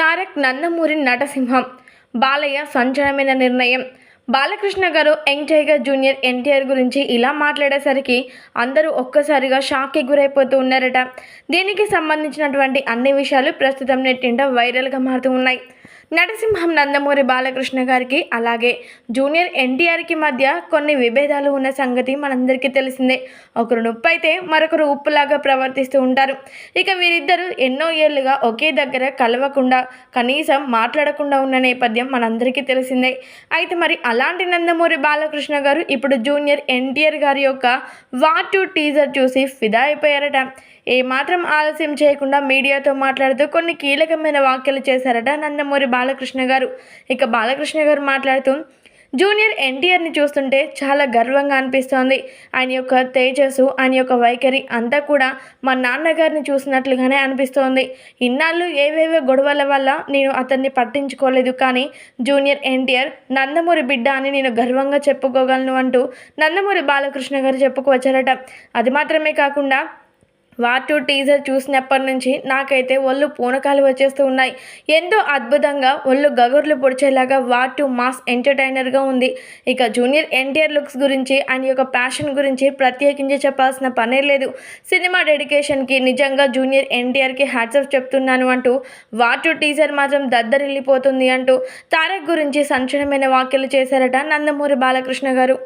తారక్ నందమూరి నటసింహం. బాలయ్య సంచలనమైన నిర్ణయం. బాలకృష్ణ గారు young tiger junior NTR గురించి ఇలా మాట్లాడేసరికి అందరూ ఒక్కసారిగా షాక్కి గురైపోతూ ఉన్నారట. దీనికి సంబంధించినటువంటి అన్ని విషయాలు ప్రస్తుతం నెట్టింట వైరల్గా మారుతూ ఉన్నాయి. నరసింహం నందమూరి బాలకృష్ణ గారికి అలాగే జూనియర్ ఎన్టీఆర్కి మధ్య కొన్ని విభేదాలు ఉన్న సంగతి మనందరికీ తెలిసిందే. ఒకరు నొప్పి అయితే మరొకరు ఉప్పులాగా ప్రవర్తిస్తూ ఉంటారు. ఇక వీరిద్దరూ ఎన్నో ఏళ్ళుగా ఒకే దగ్గర కలవకుండా కనీసం మాట్లాడకుండా ఉన్న నేపథ్యం మనందరికీ తెలిసిందే. అయితే మరి అలాంటి నందమూరి బాలకృష్ణ గారు ఇప్పుడు జూనియర్ ఎన్టీఆర్ గారి యొక్క వాటు టీజర్ చూసి ఫిదా అయిపోయారట. ఏమాత్రం ఆలస్యం చేయకుండా మీడియాతో మాట్లాడుతూ కొన్ని కీలకమైన వ్యాఖ్యలు చేశారట నందమూరి బాలకృష్ణ గారు. ఇక బాలకృష్ణ గారు మాట్లాడుతూ జూనియర్ ఎన్టీఆర్ని చూస్తుంటే చాలా గర్వంగా అనిపిస్తోంది. ఆయన యొక్క తేజస్సు ఆయన యొక్క వైఖరి అంతా కూడా మా నాన్నగారిని చూసినట్లుగానే అనిపిస్తోంది. ఇన్నాళ్ళు ఏవేవో గొడవల వల్ల నేను అతన్ని పట్టించుకోలేదు కానీ జూనియర్ ఎన్టీఆర్ నందమూరి బిడ్డ అని నేను గర్వంగా చెప్పుకోగలను అంటూ నందమూరి బాలకృష్ణ గారు చెప్పుకొచ్చారట అది మాత్రమే కాకుండా వార్ టూ టీజర్ చూసినప్పటి నుంచి నాకైతే ఒళ్ళు పూనకాలు వచ్చేస్తూ ఉన్నాయి. ఎంతో అద్భుతంగా ఒళ్ళు గగుర్లు పొడిచేలాగా వార్ టూ మాస్ ఎంటర్టైనర్గా ఉంది. ఇక జూనియర్ ఎన్టీఆర్ లుక్స్ గురించి ఆయన యొక్క ప్యాషన్ గురించి ప్రత్యేకించి చెప్పాల్సిన పనే లేదు. సినిమా డెడికేషన్కి నిజంగా జూనియర్ ఎన్టీఆర్కి హ్యాట్సప్ చెప్తున్నాను అంటూ వార్ టూ టీజర్ మాత్రం దద్దరిల్లిపోతుంది అంటూ తారక్ గురించి సంచలనమైన వ్యాఖ్యలు చేశారట నందమూరి బాలకృష్ణ గారు.